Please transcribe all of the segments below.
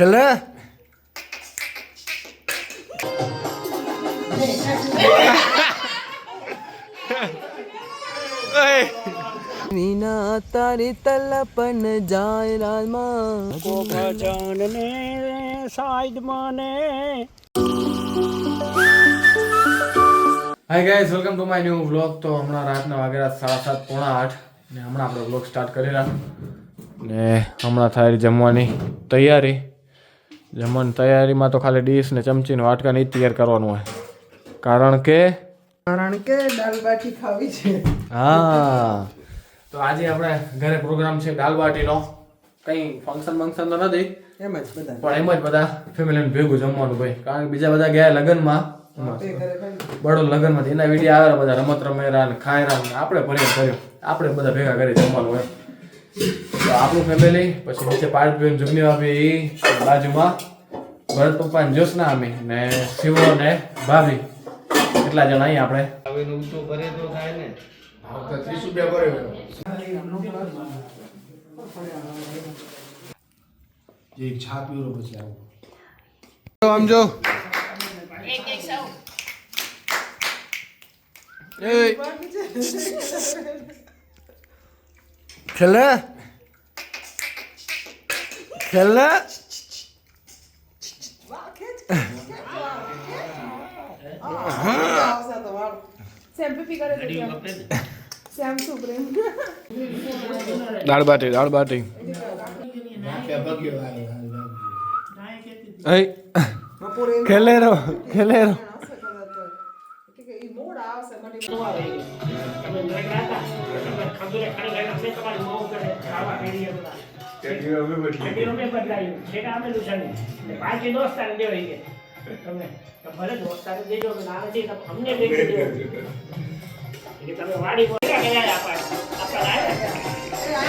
છેલ્લે? મીના તારી તલપન જાય રામાં ભજનને સાઈડમાં ને. Hi guys welcome to my new vlog તો હમણાં રાતના વાગ્યા સાડા સાત પોણા આઠ. ને હમણાં આપણે વ્લોગ સ્ટાર્ટ કરેલા ને હમણાં થાય જમવાની તૈયારી. જમવાની તૈયારીમાં તો ખાલી ડીશ ને ચમચી ને વાટકા નહીં તૈયાર કરવાનું હોય. કારણ કે? કારણ કે દાલ બાટી ખાવી છે. હા. તો આજે આપણે ઘરે પ્રોગ્રામ છે દાલ બાટીનો. કઈ ફંક્શન ફંક્શન તો નથી. એમ જ બધા. પણ એમ જ બધા ફેમિલીને ભેગું જમવાનું ભાઈ. કારણ કે બીજા બધા ગયા લગ્નમાં. બડો લગ્નમાં એના વીડિયો આવેલા બધા રમત રમેરા ને ખાયરા ને. આપણે ભર્યો કર્યો આપણે બધા ભેગા કરી જમવાનું હોય. તો આપણું ફેમિલી પછી નીચે પાર્ટ જુગની ભાભી બાજુમાં ભરત પપ્પા ને જ્યોત્સના અમે ને શિવ ને ભાભી. કેટલા જણા અહીં આપણે? હા, તો ત્રીસ રૂપિયા એક છા પીવડો પછી આવું. આમ જો. છેલ્લે છેલ્લે આવશે તો વાળ શેમ્પુ પી કરે તો શ્યામ સુપ્રેમ પાંચે દોસ્તાર દેવાય કે તમે ભલે દોસ્તાર દેજો કે ના નથી અમને ભેગી દેજો. એટલે તમે વાડી પર ક્યાં ગયા આપણ આપણ આવ્યા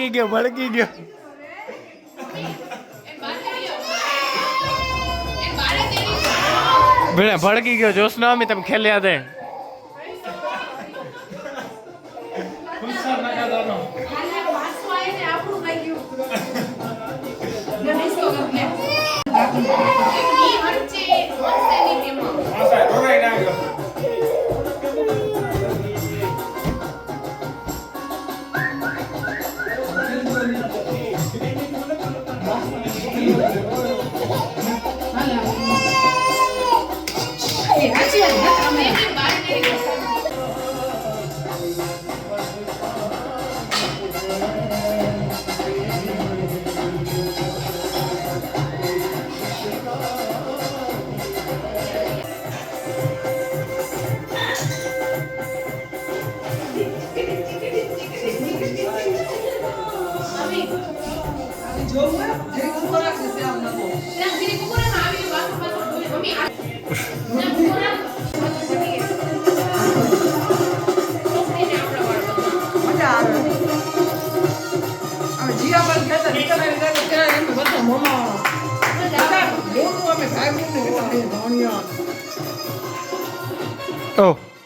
ભડકી ગયો ભડકી ગયો. ભેણા ભડકી ગયો જોશ ના અમે તમે ખેલ્યા દે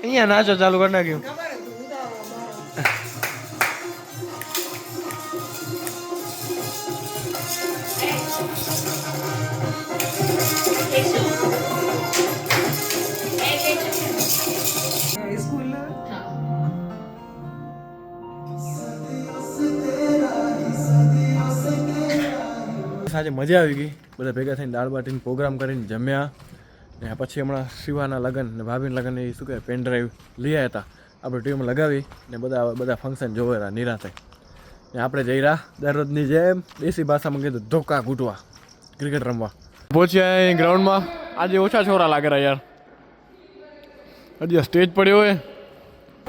અહીંયા નાચો ચાલુ કરી નાખ્યું. સાંજે મજા આવી ગઈ. બધા ભેગા થઈને દાળ બાટીને પ્રોગ્રામ કરીને જમ્યા. ને પછી હમણાં શિવાના લગ્ન ને ભાભીના લગ્ન એ શું કહે પેન ડ્રાઈવ લઈ આવ્યા હતા. આપણે ટીમ લગાવી ને બધા બધા ફંક્શન જોવે રહ્યા નિરાતે. ને આપણે જઈ રહ્યા દરરોજની જેમ દેશી ભાષામાં કીધું ધોકા ઘૂંટવા ક્રિકેટ રમવા. પહોંચ્યા અહીં ગ્રાઉન્ડમાં આજે ઓછા છોરા લાગે રહ્યા યાર. હજી સ્ટેજ પડ્યો હોય.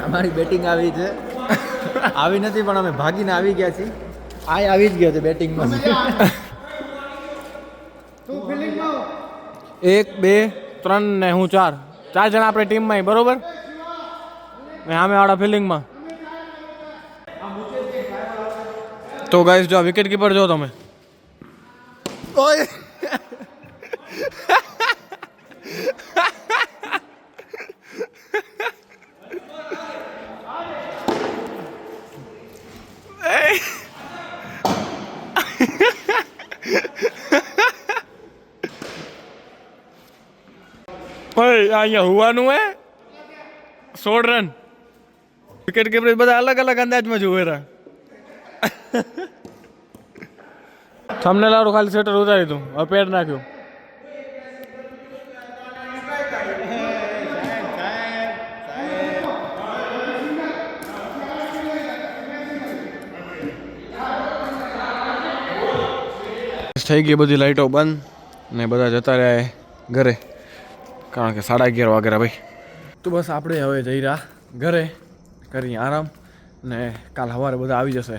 અમારી બેટિંગ આવી છે. આવી નથી પણ અમે ભાગીને આવી ગયા છીએ. આ આવી જ ગયો છે બેટિંગમાં એક બે, ત્રણ ને હું ચાર. ચાર જણા આપણે ટીમમાં બરોબર? ને સામે વાળા ફિલ્ડિંગમાં. તો ગાઈસ જો વિકેટ કીપર જો તમે. ઓય. અહીંયા હોવાનું હે? સોળ રન વિકેટ કીપર બધા અલગ અલગ અંદાજમાં જોવે રા તમને લાડુ ખાલી સ્વેટર ઉતારી તું હવે પેડ નાખ્યું. થઈ ગઈ બધી લાઈટો બંધ ને બધા જતા રહ્યા ઘરે. કારણ કે સાડા અગિયાર વાગ્યા ભાઈ. તો બસ આપણે હવે જઈ રહ્યા ઘરે કરી આરામ ને કાલ સવારે બધા આવી જશે.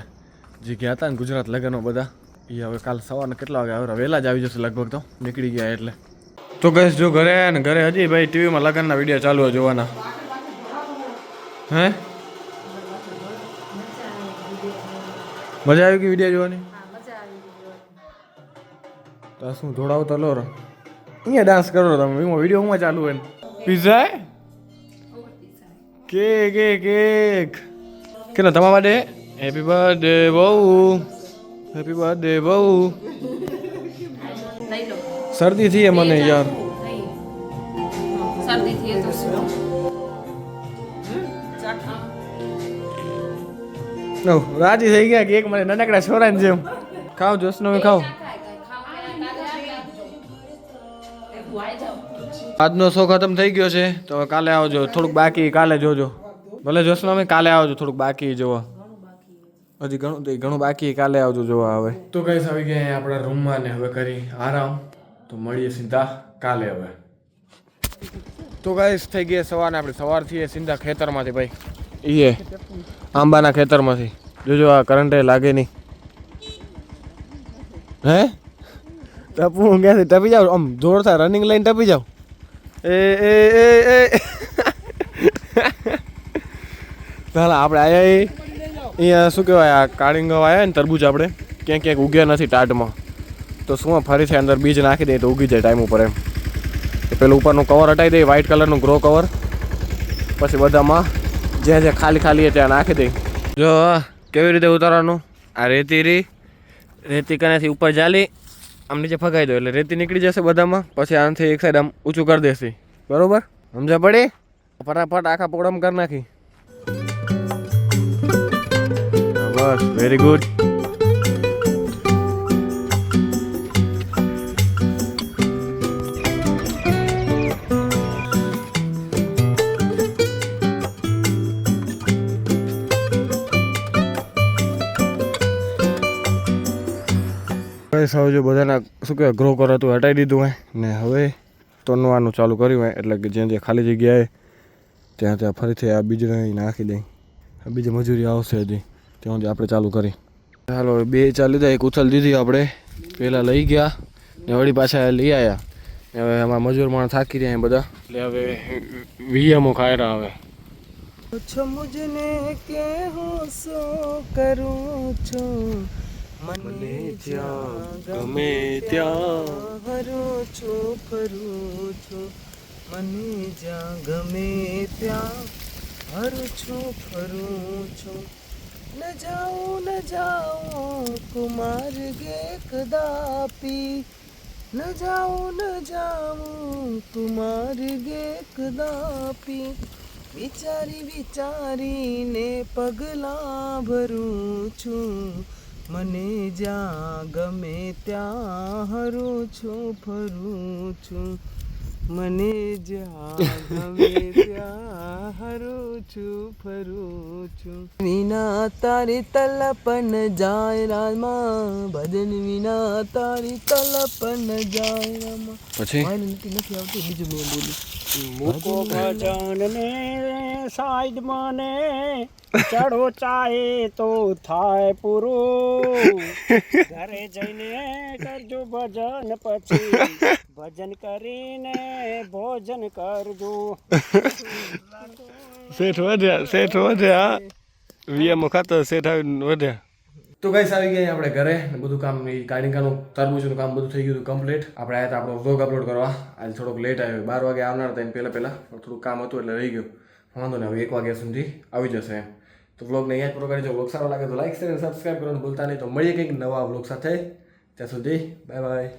જે ગયા હતા ને ગુજરાત લગ્નો બધા એ હવે કાલ સવારના કેટલા વાગે આવે વહેલા જ આવી જશે લગભગ તો નીકળી ગયા એટલે. તો ગેસ જો ઘરે ને ઘરે હજી ભાઈ ટીવીમાં લગ્નના વીડિયો ચાલુ જોવાના હે? મજા આવી ગઈ વીડિયો જોવાની? તો શું થોડા તો લો રો અહીંયા ડાન્સ કરો તમે. એમાં વીડિયો હું ચાલુ હોય. Pizza cake cake cake. કેટલા, તમારા માટે હેપી બર્થડે બહુ હેપી બર્થડે બહુ શરદી થઈ મને યાર. શરદી રાજી થઈ ગયા કેક મને નાનકડા છોરાની જેમ. ખાવ જોશનો ખાવ આજનો શો ખતમ થઈ ગયો છે તો કાલે આવજો થોડુંક બાકી કાલે જોજો. ભલે જોશનો અમે કાલે આવજો થોડુંક બાકી જોવા. હજી ઘણું તો ઘણું બાકી કાલે આવજો જોવા હવે. તો કઈ આવી ગયા આપણા રૂમમાં ને હવે કરી આરામ. તો મળીએ સીધા કાલે હવે. તો ગાઈસ થઈ ગયા સવારે આપણે સવારથી સીધા ખેતરમાંથી ભાઈ. એ આંબાના ખેતરમાંથી. જોજો આ કરંટે લાગે નહીં. હે? ટપુ હું ક્યાંથી? ટપી જાવ આમ જોરતા રનિંગ લઈને ટપી જાવ એ એ એ ચાલ આપણે આયા અહીંયા શું કહેવાય, આ કાળીંગો આવ્યા ને તરબૂજ આપણે. ક્યાંક ક્યાંક ઉગ્યા નથી ટાટમાં. તો શું, ફરીથી અંદર બીજ નાખી દઈએ તો ઉગી જાય ટાઈમ ઉપર એમ. પેલું ઉપરનું કવર હટાવી દઈએ વ્હાઇટ કલરનું ગ્રો કવર પછી બધામાં જ્યાં જ્યાં ખાલી ખાલી ત્યાં નાખી દઈ જો, કેવી રીતે ઉતારવાનું? આ રેતી રી રેતી કનેથી ઉપર જાલી આમ નીચે ફગાવી દો એટલે રેતી નીકળી જશે બધામાં, પછી આનાથી એક સાઈડ આમ ઊંચું કરી દેશે. બરોબર? સમજા પડી? ફટાફટ આખા પોડમ કરી નાખી. બસ વેરી ગુડ બસ હજુ બધાના, શું કહેવાય ગ્રો કરો હતું હટાવી દીધું હોય ને હવે તોનવાનું ચાલુ કર્યું હોય એટલે કે જ્યાં જ્યાં ખાલી જગ્યાએ ત્યાં ત્યાં ફરીથી આ બીજ નાખી દઈ. બીજી મજૂરી આવશે હજી, ત્યાં સુધી આપણે ચાલુ કરી. ચાલો બે ચાલી લીધા, એક ઉથલ દીધી આપણે. પહેલાં લઈ ગયા, ને વળી પાછા લઈ આવ્યા ને હવે એમાં મજૂર માણસ થાકી રહ્યા બધા. એટલે હવે વીએમઓ ખાઈ રહ્યા હવે. છો મુજને કે હું શું કરું છું? મને જ્યાં ગમે ત્યાં હરું છું ફરું છું. મને જ્યાં ગમે ત્યાં હરું છું ફરું છું. ન જાઉં ન જાઉં કુમાર ગે કદાપી. ન જાઉં ન જાઉં કુમાર ગે કદાપી. વિચારી વિચારીને પગલાં ભરું છું. મને જ્યાં ગમે ત્યાં હરું છું ફરું છું. મને જ્યાં ગમે ત્યાં હરું છું ફરું છું. વિના તારી તલપન જાય રામાં ભજન વિના તારી તલપન જાય રામાં. પછી? મારી નથી નથી આવતું બીજું મેં બોલ્યું મૂકો ભજન ને સાઈડ મને ચડો ચાહે તો થાય પૂરું. ઘરે જઈને કરજો ભજન પછી. ભજન કરીને ભોજન કરજો. શેઠ વધ્યા શેઠ વધ્યા વીએમ ખાતર શેઠ આવીને વધ્યા તો ગાઈસ આવી ગયા આપણે ઘરે. બધું કામ એ કાળિંકાનું તરબૂચનું કામ બધું થઈ ગયું હતું કમ્પ્લીટ આપણે આવ્યા હતા આપણો વ્લોગ અપલોડ કરવા. આજે થોડોક લેટ આવ્યો. બાર વાગે આવનાર હતા એમ પહેલાં પહેલાં. થોડું કામ હતું એટલે રહી ગયું. વાંધો નહીં હવે એક વાગ્યા સુધી આવી જશે એમ. તો વ્લોગને અહીંયા જ પૂરો કરી જો વ્લોગ સારો લાગે તો લાઈક શેર અને સબસ્ક્રાઈબ કરવાનું ભૂલતા નહીં. તો મળીએ કંઈક નવા વ્લોગ સાથે. ત્યાં સુધી બાય બાય